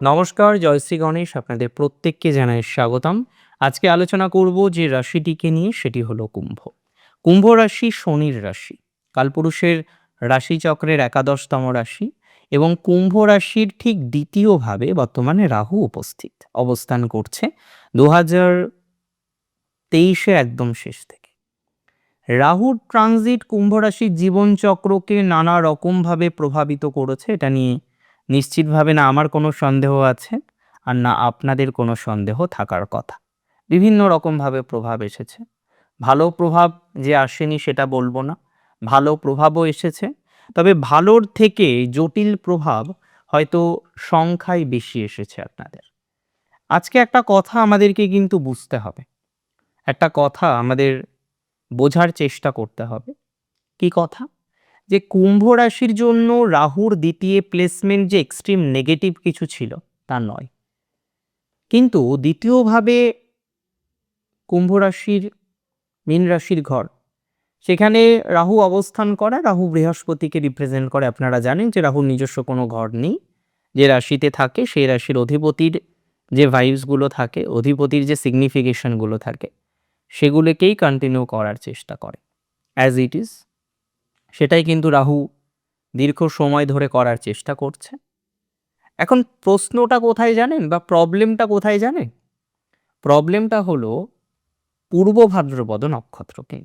নমস্কার জয়শ্রী গণেশ, আপনাদের প্রত্যেককে জানাই স্বাগতম। আজকে আলোচনা করব যে রাশিটিকে নিয়ে, সেটি হলো কুম্ভ। কুম্ভ রাশি শনির রাশি। কালপুরুষের রাশিচক্রের একাদশতম রাশি এবং কুম্ভ রাশির ঠিক দ্বিতীয়ভাবে বর্তমানে রাহু উপস্থিত। অবস্থান করছে দু হাজার তেইশের একদম শেষ থেকে। রাহুর ট্রানজিট কুম্ভ রাশির জীবনচক্রকে নানা রকমভাবে প্রভাবিত করেছে, এটা নিয়ে নিশ্চিতভাবে না আমার কোনো সন্দেহ আছে আর না আপনাদের কোনো সন্দেহ থাকার কথা। বিভিন্ন রকমভাবে প্রভাব এসেছে। ভালো প্রভাব যে আসেনি সেটা বলব না। ভালো প্রভাবও এসেছে। তবে ভালোর থেকে জটিল প্রভাব হয়তো সংখ্যায় বেশি এসেছে আপনাদের। আজকে একটা কথা আমাদেরকে কিন্তু বুঝতে হবে। একটা কথা আমাদের বোঝার চেষ্টা করতে হবে। কি কথা? যে কুম্ভ রাশির জন্য রাহুর দ্বিতীয় প্লেসমেন্ট যে এক্সট্রিম নেগেটিভ কিছু ছিল, তা নয়। কিন্তু দ্বিতীয়ভাবে কুম্ভ রাশির, মীন রাশির ঘর, সেখানে রাহু অবস্থান করা, রাহু বৃহস্পতিকে রিপ্রেজেন্ট করে। আপনারা জানেন যে রাহুর নিজস্ব কোনো ঘর নেই। যে রাশিতে থাকে, সেই রাশির অধিপতির যে ভাইবসগুলো থাকে, অধিপতির যে সিগনিফিকেশনগুলো থাকে, সেগুলোকেই কন্টিনিউ করার চেষ্টা করে। অ্যাজ ইট ইজ সেটাই কিন্তু রাহু দীর্ঘ সময় ধরে করার চেষ্টা করছে। এখন প্রশ্নটা কোথায় জানেন বা প্রবলেমটা কোথায় জানেন? প্রবলেমটা হলো পূর্ব ভাদ্রপদ নক্ষত্রকে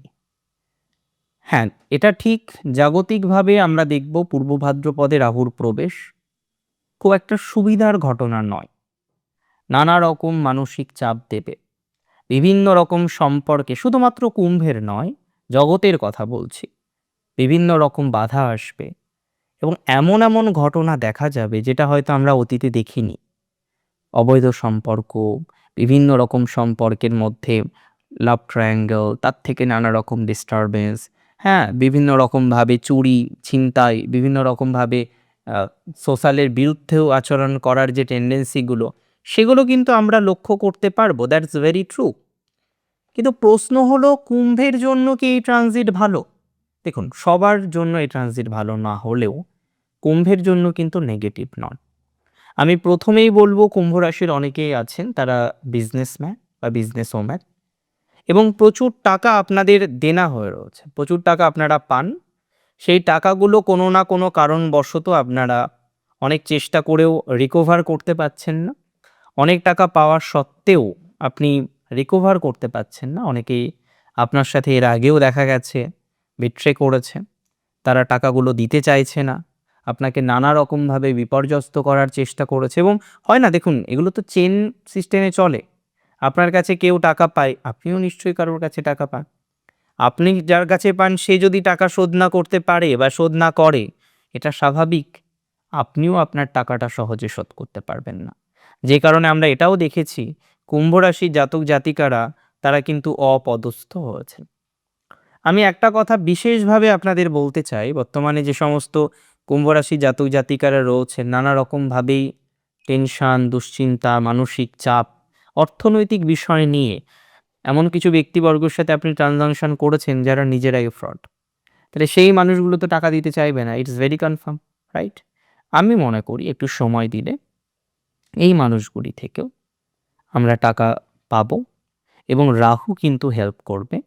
হ্যাঁ এটা ঠিক জাগতিকভাবে আমরা দেখব পূর্ব ভাদ্রপদে রাহুর প্রবেশ খুব একটা সুবিধার ঘটনা নয়। নানা রকম মানসিক চাপ দেবে, বিভিন্ন রকম সম্পর্কে, শুধুমাত্র কুম্ভের নয়, জগতের কথা বলছি। বিভিন্ন রকম বাধা আসবে এবং এমন এমন ঘটনা দেখা যাবে যেটা হয়তো আমরা অতীতে দেখিনি। অবৈধ সম্পর্ক, বিভিন্ন রকম সম্পর্কের মধ্যে লাভ ট্রায়াঙ্গেল তার থেকে নানা রকম ডিস্টারবেন্স হ্যাঁ বিভিন্ন রকমভাবে চুরি, ছিনতাই, বিভিন্ন রকমভাবে সোশ্যালের বিরুদ্ধেও আচরণ করার যে টেন্ডেন্সিগুলো সেগুলো কিন্তু আমরা লক্ষ্য করতে পারব দ্যাটস ভেরি ট্রু কিন্তু প্রশ্ন হলো, কুম্ভের জন্য কি এই ট্রানজিট ভালো? দেখুন, সবার জন্য এই ট্রানজিট ভালো না হলেও কুম্ভের জন্য কিন্তু নেগেটিভ নন আমি প্রথমেই বলব, কুম্ভ রাশির অনেকেই আছেন, তারা বিজনেসম্যান বা বিজনেস ওম্যান এবং প্রচুর টাকা আপনাদের দেনা হয়ে রয়েছে। প্রচুর টাকা আপনারা পান। সেই টাকাগুলো কোনো না কোনো কারণবশত আপনারা অনেক চেষ্টা করেও রিকভার করতে পারছেন না। অনেক টাকা পাওয়ার সত্ত্বেও আপনি রিকভার করতে পারছেন না। অনেকেই আপনার সাথে এর আগেও দেখা গেছে। বিট্রে করেছে, তারা টাকাগুলো দিতে চাইছে না, আপনাকে নানা রকমভাবে বিপর্যস্ত করার চেষ্টা করেছে এবং হয় না, দেখুন, এগুলো তো চেন সিস্টেমে চলে। আপনার কাছে কেউ টাকা পায়, আপনিও নিশ্চয়ই কারোর কাছে টাকা পান। আপনি যার কাছে পান, সে যদি টাকা শোধ না করতে পারে বা শোধ না করে, এটা স্বাভাবিক। আপনিও আপনার টাকাটা সহজে শোধ করতে পারবেন না। যে কারণে আমরা এটাও দেখেছি কুম্ভ রাশির জাতক জাতিকারা, তারা কিন্তু অপদস্থ হয়েছেন। আমি একটা কথা বিশেষভাবে আপনাদের বলতে চাই। বর্তমানে যে সমস্ত কুম্ভরাশি জাতক জাতিকারা রয়েছেন নানা রকমভাবেই টেনশান, দুশ্চিন্তা, মানসিক চাপ, অর্থনৈতিক বিষয় নিয়ে এমন কিছু ব্যক্তিবর্গের সাথে আপনি ট্রানজাকশন করেছেন যারা নিজেরাই ফ্রড তাহলে সেই মানুষগুলো তো টাকা দিতে চাইবে না ইটস ভেরি কনফার্ম রাইট আমি মনে করি একটু সময় দিলে এই মানুষগুলি থেকেও আমরা টাকা পাবো এবং রাহু কিন্তু হেল্প করবে।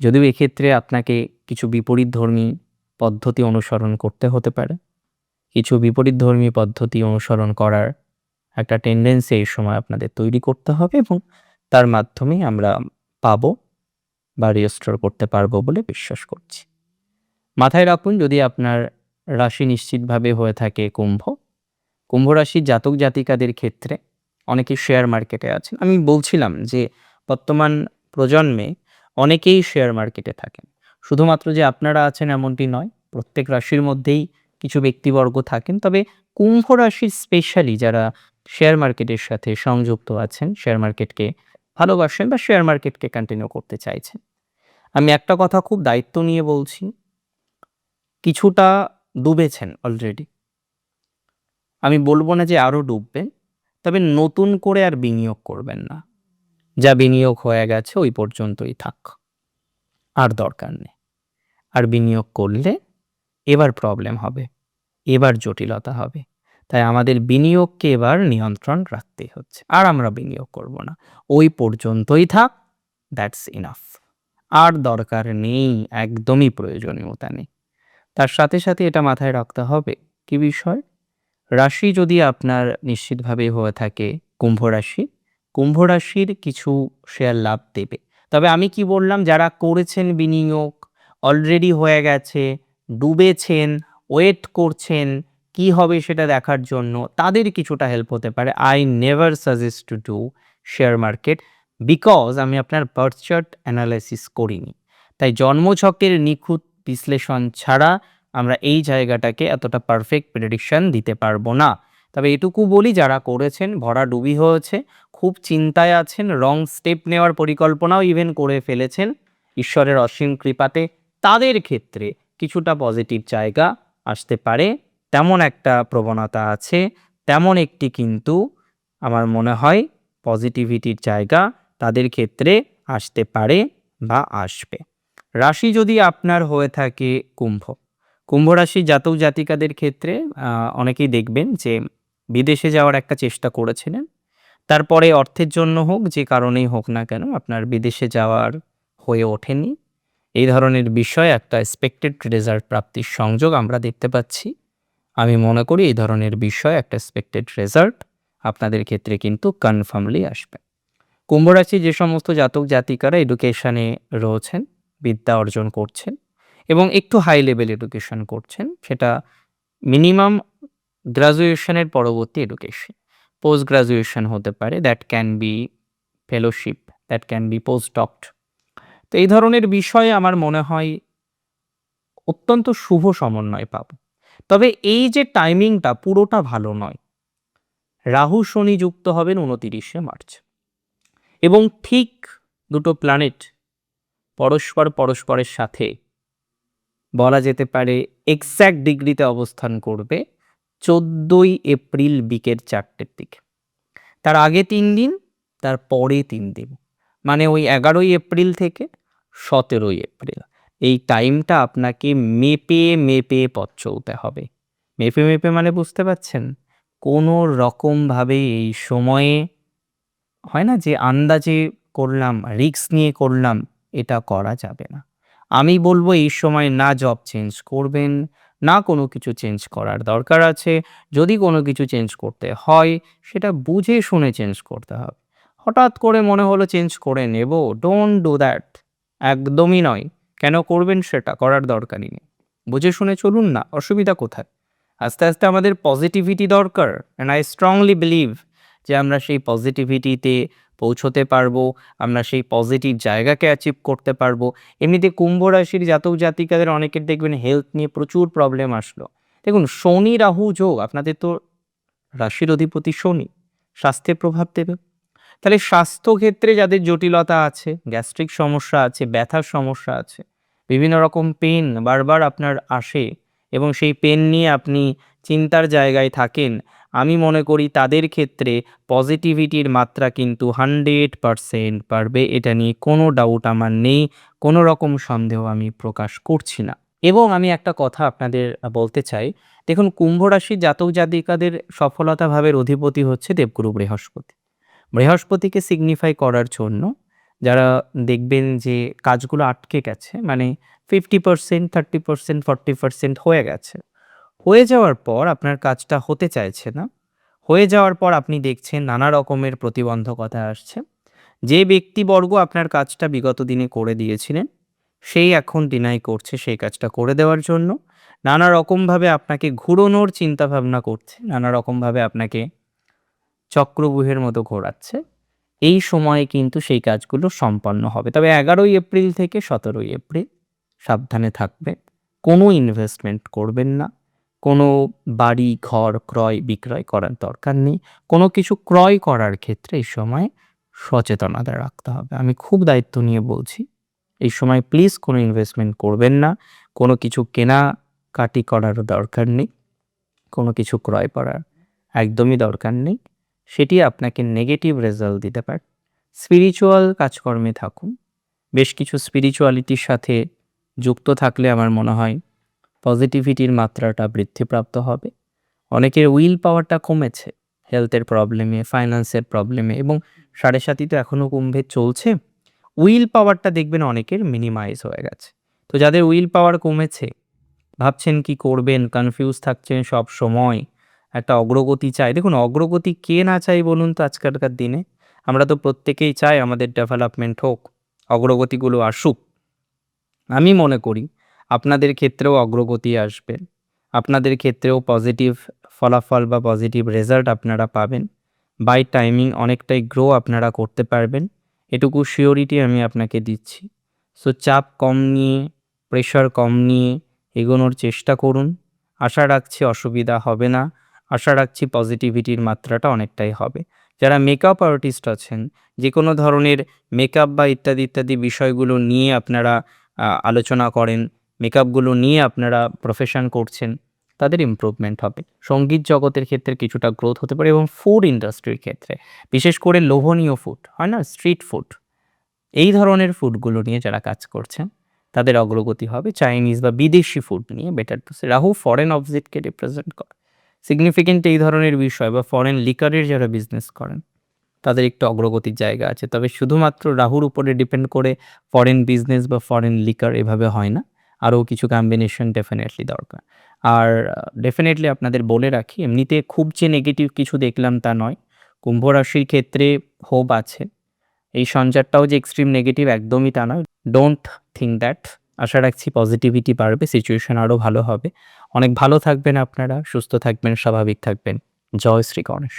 যদিও এক্ষেত্রে আপনাকে কিছু বিপরীত ধর্মী পদ্ধতি অনুসরণ করতে হতে পারে। কিছু বিপরীত ধর্মী পদ্ধতি অনুসরণ করার একটা টেন্ডেন্সি এই সময় আপনাদের তৈরি করতে হবে এবং তার মাধ্যমেই আমরা পাবো বা রেজিস্টার করতে পারব বলে বিশ্বাস করছি। মাথায় রাখুন, যদি আপনার রাশি নিশ্চিতভাবে হয়ে থাকে কুম্ভ কুম্ভ রাশির জাতক জাতিকাদের ক্ষেত্রে অনেকে শেয়ার মার্কেটে আছেন। আমি বলছিলাম যে বর্তমান প্রজন্মে অনেকেই শেয়ার মার্কেটে থাকেন। শুধুমাত্র যে আপনারা আছেন এমনটি নয়, প্রত্যেক রাশির মধ্যেই কিছু ব্যক্তিবর্গ থাকেন। তবে কুম্ভ রাশির স্পেশালি যারা শেয়ার মার্কেটের সাথে সংযুক্ত আছেন শেয়ার মার্কেটকে ভালোবাসেন বা শেয়ার মার্কেটকে কন্টিনিউ করতে চাইছেন। আমি একটা কথা খুব দায়িত্ব নিয়ে বলছি, কিছুটা ডুবেছেন অলরেডি আমি বলব না যে আরও ডুববেন, তবে নতুন করে আর বিনিয়োগ করবেন না। যা বিনিয়োগ হয়ে গেছে ওই পর্যন্তই থাক। আর দরকার নেই। আর বিনিয়োগ করলে এবার প্রবলেম হবে, এবার জটিলতা হবে। তাই আমাদের বিনিয়োগকে এবার নিয়ন্ত্রণ রাখতেই হচ্ছে। আর আমরা বিনিয়োগ করব না। ওই পর্যন্তই থাক দ্যাটস ইনাফ আর দরকার নেই, একদমই প্রয়োজনীয়তা নেই। তার সাথে সাথে এটা মাথায় রাখতে হবে কি বিষয়? রাশি যদি আপনার নিশ্চিতভাবে হয়ে থাকে, কুম্ভ রাশি কুম্ভ রাশির কিছু শেয়ার লাভ দেবে। তবে আমি কি বললাম, যারা করেছেন বিনিয়োগ অলরেডি হয়ে গেছে, ডুবেছেন ওয়েট করছেন, কি হবে সেটা দেখার জন্য, তাদের কিছুটা হেল্প হতে পারে। I never suggest to do share market because আমি আপনার বার্থ চার্ট অ্যানালাইসিস করিনি। তাই জন্মছকের নিখুঁত বিশ্লেষণ ছাড়া আমরা এই জায়গাটাকে এতটা পারফেক্ট প্রেডিকশন দিতে পারব না। তবে এটুকু বলি, যারা করেছেন, ভরা ডুবি হয়েছে খুব চিন্তায় আছেন রং স্টেপ নেওয়ার পরিকল্পনাও ইভেন করে ফেলেছেন। ঈশ্বরের অসীম কৃপাতে তাদের ক্ষেত্রে কিছুটা পজিটিভ জায়গা আসতে পারে। তেমন একটা প্রবণতা আছে, তেমন একটি কিন্তু আমার মনে হয় পজিটিভিটির জায়গা তাদের ক্ষেত্রে আসতে পারে বা আসবে। রাশি যদি আপনার হয়ে থাকে কুম্ভ। কুম্ভ রাশি জাতক জাতিকাদের ক্ষেত্রে অনেকেই দেখবেন যে বিদেশে যাওয়ার একটা চেষ্টা করেছিলেন তারপরে অর্থের জন্য হোক, যে কারণেই হোক না কেন, আপনার বিদেশে যাওয়ার হয়ে ওঠেনি। এই ধরনের বিষয় একটা এক্সপেক্টেড রেজাল্ট প্রাপ্তির সংযোগ আমরা দেখতে পাচ্ছি। আমি মনে করি এই ধরনের বিষয় একটা এক্সপেক্টেড রেজাল্ট আপনাদের ক্ষেত্রে কিন্তু কনফার্মলি আসবে। কুম্ভ রাশি যে সমস্ত জাতক জাতিকারা এডুকেশানে রয়েছেন, বিদ্যা অর্জন করছেন এবং একটু হাই লেভেল এডুকেশন করছেন, সেটা মিনিমাম গ্রাজুয়েশনের পরবর্তী এডুকেশন পোস্ট গ্রাজুয়েশন হতে পারে that can be fellowship that can be post doc তো এই ধরনের বিষয়ে আমার মনে হয় অত্যন্ত শুভ সমন্বয় পাব। তবে এই যে টাইমিংটা পুরোটা ভালো নয়, রাহু শনি যুক্ত হবেন উনতিরিশে মার্চ। এবং ঠিক দুটো প্ল্যানেট পরস্পর পরস্পরের সাথে বলা যেতে পারে এক্স্যাক্ট ডিগ্রিতে অবস্থান করবে চোদ্দোই এপ্রিল বিকেল চারটের দিকে। তার আগে তিন দিন, তার পরে তিন দিন। মানে ওই এগারোই এপ্রিল থেকে সতেরোই এপ্রিল। এই টাইমটা আপনাকে মেপে মেপে পথ চলতে হবে। মেপে মেপে মানে বুঝতে পারছেন? কোনো রকমভাবে এই সময়ে হয় না যে আন্দাজে করলাম, রিস্ক নিয়ে করলাম, এটা করা যাবে না। আমি বলব এই সময় না জব চেঞ্জ করবেন না কোনো কিছু চেঞ্জ করার দরকার আছে। যদি কোনো কিছু চেঞ্জ করতে হয়, সেটা বুঝে শুনে চেঞ্জ করতে হবে। হঠাৎ করে মনে হলো চেঞ্জ করে নেব। ডোন্ট ডু দ্যাট একদমই নয়। কেন করবেন সেটা করার দরকারই নেই। বুঝে শুনে চলুন না, অসুবিধা কোথায়? আস্তে আস্তে আমাদের পজিটিভিটি দরকার। অ্যান্ড আই স্ট্রংলি বিলিভ যে আমরা সেই পজিটিভিটিতে পৌঁছতে পারব, আমরা সেই পজিটিভ জায়গাকে অ্যাচিভ করতে পারব। এমনিতে কুম্ভ রাশির জাতক জাতিকাদের অনেকের দেখবেন হেলথ নিয়ে প্রচুর প্রবলেম আসলো। দেখুন, শনি, রাহু, যোগ, আপনাদের তো রাশির অধিপতি শনি স্বাস্থ্যে প্রভাব দেবে। তাহলে স্বাস্থ্য ক্ষেত্রে যাদের জটিলতা আছে গ্যাস্ট্রিক সমস্যা আছে, ব্যথার সমস্যা আছে, বিভিন্ন রকম পেন বারবার আপনার আসে এবং সেই পেন নিয়ে আপনি চিন্তার জায়গায় থাকেন আমি মনে করি তাদের ক্ষেত্রে পজিটিভিটির মাত্রা কিন্তু হান্ড্রেড পারসেন্ট পারবে এটা নিয়ে কোনো ডাউট আমার নেই, কোনো রকম সন্দেহ আমি প্রকাশ করছি না। এবং আমি একটা কথা আপনাদের বলতে চাই, দেখুন কুম্ভ রাশির জাতক জাতিকাদের সফলতা ভাবের অধিপতি হচ্ছে দেবগুরু বৃহস্পতি। বৃহস্পতিকে সিগনিফাই করার জন্য যারা দেখবেন যে কাজগুলো আটকে গেছে মানে fifty percent thirty percent forty percent হয়ে গেছে হয়ে যাওয়ার পর আপনার কাজটা হতে চাইছে না। হয়ে যাওয়ার পর আপনি দেখছেন নানা রকমের প্রতিবন্ধকতা আসছে। যে ব্যক্তিবর্গ আপনার কাজটা বিগত দিনে করে দিয়েছিলেন, সেই এখন ডিনাই করছে সেই কাজটা করে দেওয়ার জন্য। নানা রকমভাবে আপনাকে ঘুরোনোর চিন্তা ভাবনা করছে, নানা রকমভাবে আপনাকে চক্রবুহের মতো ঘোরাচ্ছে। এই সময়ে কিন্তু সেই কাজগুলো সম্পন্ন হবে। তবে এগারোই এপ্রিল থেকে সতেরোই এপ্রিল সাবধানে থাকবে, কোনো ইনভেস্টমেন্ট করবেন না। কোনো বাড়ি, ঘর ক্রয়, বিক্রয় করার দরকার নেই। কোনো কিছু ক্রয় করার ক্ষেত্রে এই সময় সচেতনতা রাখতে হবে। আমি খুব দায়িত্ব নিয়ে বলছি, এই সময় প্লিজ কোনো ইনভেস্টমেন্ট করবেন না। কোনো কিছু কেনা কাটি করার দরকার নেই। কোনো কিছু ক্রয় করার একদমই দরকার নেই। সেটি আপনাকে নেগেটিভ রেজাল্ট দিতে পারে। স্পিরিচুয়াল কাজকর্মে থাকুন। বেশ কিছু স্পিরিচুয়ালিটির সাথে যুক্ত থাকলে আমার মনে হয় পজিটিভিটির মাত্রাটা বৃদ্ধিপ্রাপ্ত হবে। অনেকের উইল পাওয়ারটা কমেছে, হেলথের প্রবলেমে, ফাইন্যান্সের প্রবলেমে এবং সাড়ে সাতই তো এখনও কুম্ভে চলছে। উইল পাওয়ারটা দেখবেন অনেকের মিনিমাইজ হয়ে গেছে। তো যাদের উইল পাওয়ার কমেছে, ভাবছেন কি করবেন, কনফিউজ থাকছেন সব সময়, একটা অগ্রগতি চাই। দেখুন, অগ্রগতি কে না চাই বলুন তো আজকালকার দিনে? আমরা তো প্রত্যেকেই চাই আমাদের ডেভেলপমেন্ট হোক, অগ্রগতিগুলো আসুক। আমি মনে করি আপনাদের ক্ষেত্রেও অগ্রগতি আসবে। আপনাদের ক্ষেত্রেও পজিটিভ ফলাফল বা পজিটিভ রেজাল্ট আপনারা পাবেন। বাই টাইমিং অনেকটাই গ্রো আপনারা করতে পারবেন। এটুকু শিওরিটি আমি আপনাকে দিচ্ছি। সো চাপ কম নিয়ে প্রেশার কম নিয়ে এগোনোর চেষ্টা করুন। আশা রাখছি অসুবিধা হবে না। আশা রাখছি পজিটিভিটির মাত্রাটা অনেকটাই হবে। যারা মেকআপ আর্টিস্ট আছেন যে কোনো ধরনের মেকআপ বা ইত্যাদি ইত্যাদি বিষয়গুলো নিয়ে আপনারা আলোচনা করেন মেকআপগুলো নিয়ে আপনারা প্রফেশন করছেন, তাদের ইমপ্রুভমেন্ট হবে। সংগীত জগতের ক্ষেত্রে কিছুটা গ্রোথ হতে পারে এবং ফুড ইন্ডাস্ট্রির ক্ষেত্রে। বিশেষ করে লোভনীয় ফুড হয় না? স্ট্রিট ফুড এই ধরনের ফুডগুলো নিয়ে যারা কাজ করছেন, তাদের অগ্রগতি হবে চাইনিজ বা বিদেশি ফুড নিয়ে বেটার রাহু ফরেন অবজেক্টকে রিপ্রেজেন্ট করে। সিগনিফিকেন্ট এই ধরনের বিষয় বা ফরেন লিকারের যারা বিজনেস করেন, তাদের একটু অগ্রগতির জায়গা আছে। তবে শুধুমাত্র রাহুর উপরে ডিপেন্ড করে ফরেন বিজনেস বা ফরেন লিকার এভাবে হয় না। আরও কিছু কম্বিনেশন ডেফিনেটলি দরকার। আর ডেফিনেটলি আপনাদের বলে রাখি, এমনিতে খুব যে নেগেটিভ কিছু দেখলাম তা নয়। কুম্ভ রাশির ক্ষেত্রে হোপ আছে। এই সঞ্চারটাও যে এক্সট্রিম নেগেটিভ একদমই তা নয়। ডোন্ট থিঙ্ক দ্যাট আশা রাখছি পজিটিভিটি বাড়বে সিচুয়েশন আরও ভালো হবে। অনেক ভালো থাকবেন আপনারা, সুস্থ থাকবেন, স্বাভাবিক থাকবেন। জয় শ্রী গণেশ।